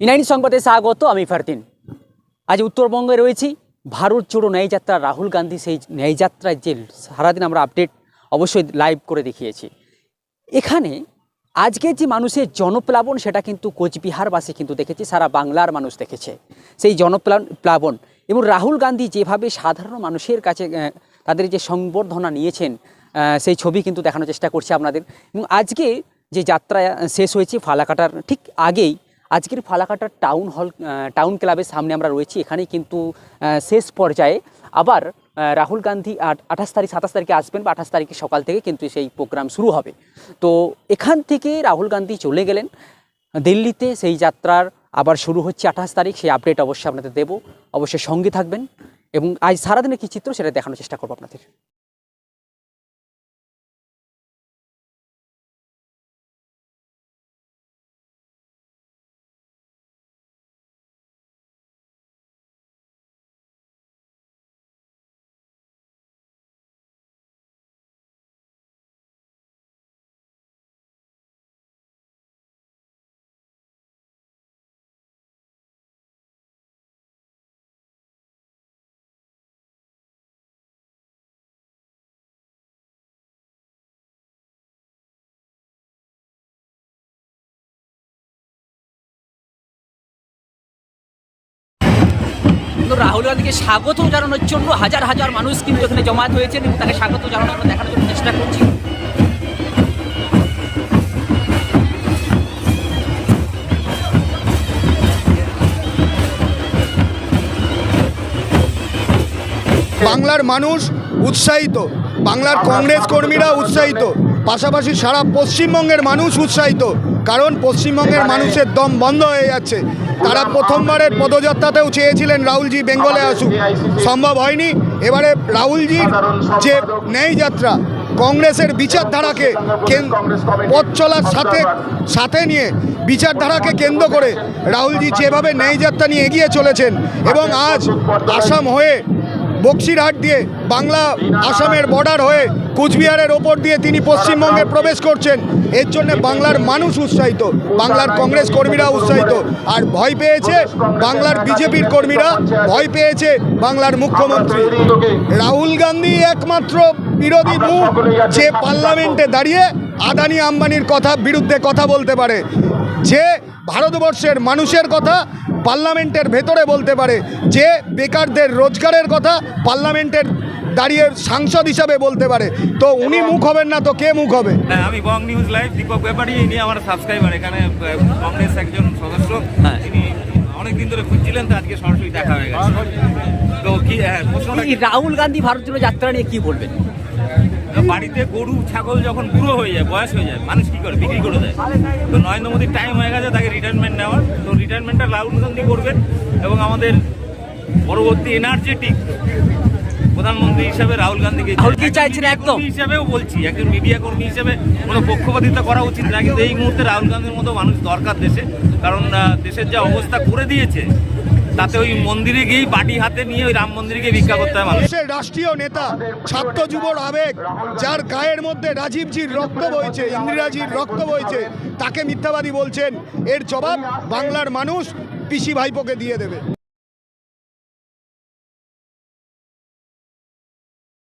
ইনাইনি সংবাদে স্বাগত, আমি ফারদিন। আজ উত্তরবঙ্গে রয়েছি, ভারত জোড়ো ন্যায়যাত্রা, রাহুল গান্ধী সেই ন্যায়যাত্রায় যে সারাদিন আমরা আপডেট অবশ্যই লাইভ করে দেখিয়েছি। এখানে আজকে যে মানুষের জনপ্লাবন, সেটা কিন্তু কোচবিহারবাসী কিন্তু দেখেছে, সারা বাংলার মানুষ দেখেছে। সেই জনপ্লা- প্লাবন এবং রাহুল গান্ধী যেভাবে সাধারণ মানুষের কাছে তাদের যে সংবর্ধনা নিয়েছেন সেই ছবি কিন্তু দেখানোর চেষ্টা করছি আপনাদের। এবং আজকে যে যাত্রা শেষ হয়েছে, ফালাকাটার ঠিক আগেই আজকের ফালাকাটার টাউন হল টাউন ক্লাবের সামনে আমরা রয়েছি। এখানেই কিন্তু শেষ পর্যায়ে আবার রাহুল গান্ধী আঠাশ তারিখ, সাতাশ তারিখে আসবেন বা আঠাশ তারিখে সকাল থেকে কিন্তু সেই প্রোগ্রাম শুরু হবে। তো এখান থেকে রাহুল গান্ধী চলে গেলেন। দিল্লিতে সেই যাত্রার আবার শুরু হচ্ছে আঠাশ তারিখ, সেই আপডেট অবশ্যই আপনাদের দেবো। অবশ্যই সঙ্গে থাকবেন এবং আজ সারাদিনের কী চিত্র সেটা দেখানোর চেষ্টা করব আপনাদের। তো রাহুল গান্ধীকে স্বাগত জানানোর জন্য হাজার হাজার মানুষ কিন্তু এখানে জমায়েত হয়েছেন এবং তাকে স্বাগত জানানো দেখানোর জন্য চেষ্টা করছি। বাংলার মানুষ উৎসাহিত। বাংলার কংগ্রেস কর্মীরা উৎসাহিত। পাশাপাশি সারা পশ্চিমবঙ্গের মানুষ উৎসাহিত কারণ পশ্চিমবঙ্গের মানুষের দম বন্ধ হয়ে যাচ্ছে। তারা প্রথমবারের পদযাত্রাতেও চেয়েছিলেন রাহুলজি বেঙ্গলে আসুক। সম্ভব হয়নি। এবারে রাহুলজির যে ন্যায় যাত্রা কংগ্রেসের বিচারধারাকে কেন- পথ চলার সাথে সাথে নিয়ে বিচারধারাকে কেন্দ্র করে রাহুলজি যেভাবে ন্যায় যাত্রা নিয়ে এগিয়ে চলেছেন এবং আজ আসাম হয়ে বক্সিরহাট দিয়ে বাংলা আসামের বর্ডার হয়ে কুচবিহারের ওপর দিয়ে তিনি পশ্চিমবঙ্গে প্রবেশ করছেন। এর জন্য বাংলার মানুষ উৎসাহিত, বাংলার কংগ্রেস কর্মীরা উৎসাহিত। আর ভয় পেয়েছে বাংলার বিজেপির কর্মীরা, ভয় পেয়েছে বাংলার মুখ্যমন্ত্রী। রাহুল গান্ধী একমাত্র বিরোধী মুখ যে পার্লামেন্টে দাঁড়িয়ে আদানি আম্বানির কথা, বিরুদ্ধে কথা বলতে পারে। যে ভারতবর্ষের মানুষের কথা পার্লামেন্টের ভেতরে বলতে পারে। যে বেকারদের রোজগারের কথা পার্লামেন্টের দাঁড়িয়ে সাংসদ হিসাবে বলতে পারে। তো উনি মুখ হবেন না তো কে মুখ হবে? হ্যাঁ আমি বং নিউজ লাইভ দীপক ব্যাপারী ইনি আমার সাবস্ক্রাইবার এখানে কংগ্রেস একজন সদস্য। হ্যাঁ। তিনি অনেকদিন ধরে খুঁজছিলেন তো আজকে সরাসরি দেখা হয়ে গেছে। তো কি হ্যাঁ রাহুল গান্ধী ভারত জোড়ো যাত্রা নিয়ে কি বলবেন? বাড়িতে গরু ছাগল যখন বুড়ো হয়ে যায় বয়স হয়ে যায় মানুষ কি করে? বিক্রি করে দেয়। তো নরেন্দ্র মোদীর টাইম হয়ে গেছে তাকে রিটায়ারমেন্ট নেওয়ার। তো রিটায়ারমেন্টটা রাহুল গান্ধী করবেন এবং আমাদের পরবর্তী এনার্জেটিক প্রধানমন্ত্রী হিসেবে রাহুল গান্ধীকে রাহুল কি চাইছেন একদম? কর্মী হিসেবেও বলছি একজন মিডিয়া কর্মী হিসেবে কোনো পক্ষপাতিত্ব করা উচিত না। কিন্তু এই মুহূর্তে রাহুল গান্ধীর মতো মানুষ দরকার দেশে। কারণ দেশের যা অবস্থা করে দিয়েছে তাতে ওই মন্দিরে গিয়েই বাটি হাতে নিয়ে ওই রাম মন্দিরে গিয়ে ভিক্ষা করতে হয় মানুষ দেশের রাষ্ট্রীয় নেতা, ছাত্র যুবর আবেগ, যার গায়ের মধ্যে রাজীবজির রক্ত বইছে, ইন্দিরাজির রক্ত বইছে, তাকে মিথ্যাবাদী বলছেন। এর জবাব বাংলার মানুষ পিসি ভাইপোকে দিয়ে দেবে।